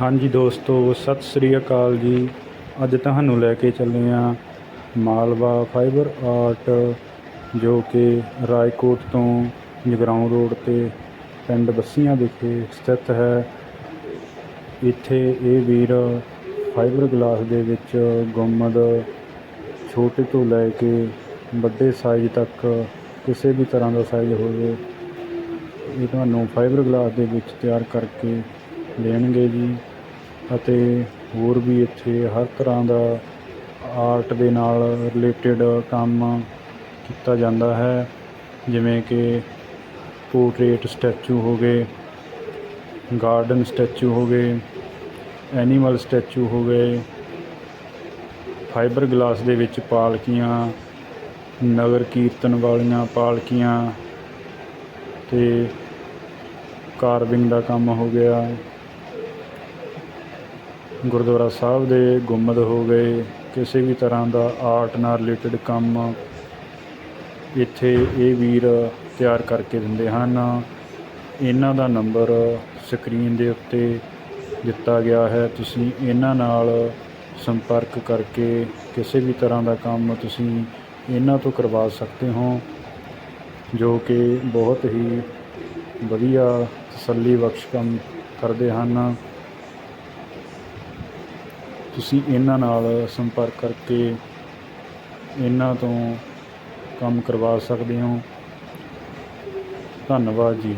ਹਾਂਜੀ ਦੋਸਤੋ, ਸਤਿ ਸ੍ਰੀ ਅਕਾਲ ਜੀ। ਅੱਜ ਤੁਹਾਨੂੰ ਲੈ ਕੇ ਚੱਲੇ ਹਾਂ ਮਾਲਵਾ ਫਾਈਬਰ ਆਰਟ, ਜੋ ਕਿ ਰਾਏਕੋਟ ਤੋਂ ਜਗਰਾਉਂ ਰੋਡ 'ਤੇ ਪਿੰਡ ਬੱਸੀਆਂ ਵਿਖੇ ਸਥਿਤ ਹੈ। ਇੱਥੇ ਇਹ ਵੀਰ ਫਾਈਬਰ ਗਲਾਸ ਦੇ ਵਿੱਚ ਗੁੰਮਦ ਛੋਟੇ ਤੋਂ ਲੈ ਕੇ ਵੱਡੇ ਸਾਈਜ਼ ਤੱਕ ਕਿਸੇ ਵੀ ਤਰ੍ਹਾਂ ਦਾ ਸਾਈਜ਼ ਹੋਵੇ, ਇਹ ਤੁਹਾਨੂੰ ਫਾਈਬਰ ਗਲਾਸ ਦੇ ਵਿੱਚ ਤਿਆਰ ਕਰਕੇ ਦੇਣਗੇ ਜੀ। ਅਤੇ ਹੋਰ ਵੀ ਇੱਥੇ ਹਰ ਤਰ੍ਹਾਂ ਦਾ ਆਰਟ ਦੇ ਨਾਲ ਰਿਲੇਟਡ ਕੰਮ ਕੀਤਾ ਜਾਂਦਾ ਹੈ। ਜਿਵੇਂ ਕਿ ਪੋਰਟਰੇਟ ਸਟੈਚੂ ਹੋ ਗਏ ਗਾਰਡਨ ਸਟੈਚੂ ਹੋ ਗਏ ਐਨੀਮਲ ਸਟੈਚੂ ਹੋ ਗਏ ਫਾਈਬਰ ਗਲਾਸ ਦੇ ਵਿੱਚ ਪਾਲਕੀਆਂ, ਨਗਰ ਕੀਰਤਨ ਵਾਲੀਆਂ ਪਾਲਕੀਆਂ, ਤੇ ਕਾਰਵਿੰਗ ਦਾ ਕੰਮ ਹੋ ਗਿਆ। ਗੁਰਦੁਆਰਾ ਸਾਹਿਬ ਦੇ ਗੁੰਮਦ ਹੋ ਗਏ। ਕਿਸੇ ਵੀ ਤਰ੍ਹਾਂ ਦਾ ਆਰਟ ਨਾਲ ਰਿਲੇਟਡ ਕੰਮ ਇੱਥੇ ਇਹ ਵੀਰ ਤਿਆਰ ਕਰਕੇ ਦਿੰਦੇ ਹਨ। ਇਹਨਾਂ ਦਾ ਨੰਬਰ ਸਕਰੀਨ ਦੇ ਉੱਤੇ ਦਿੱਤਾ ਗਿਆ ਹੈ। ਤੁਸੀਂ ਇਹਨਾਂ ਨਾਲ ਸੰਪਰਕ ਕਰਕੇ ਕਿਸੇ ਵੀ ਤਰ੍ਹਾਂ ਦਾ ਕੰਮ ਤੁਸੀਂ ਇਹਨਾਂ ਤੋਂ ਕਰਵਾ ਸਕਦੇ ਹੋ, ਜੋ ਕਿ ਬਹੁਤ ਹੀ ਵਧੀਆ ਤਸੱਲੀ ਬਖਸ਼ ਕੰਮ ਕਰਦੇ ਹਨ। ਤੁਸੀਂ ਇਹਨਾਂ ਨਾਲ ਸੰਪਰਕ ਕਰਕੇ ਇਹਨਾਂ ਤੋਂ ਕੰਮ ਕਰਵਾ ਸਕਦੇ ਹੋ। ਧੰਨਵਾਦ ਜੀ।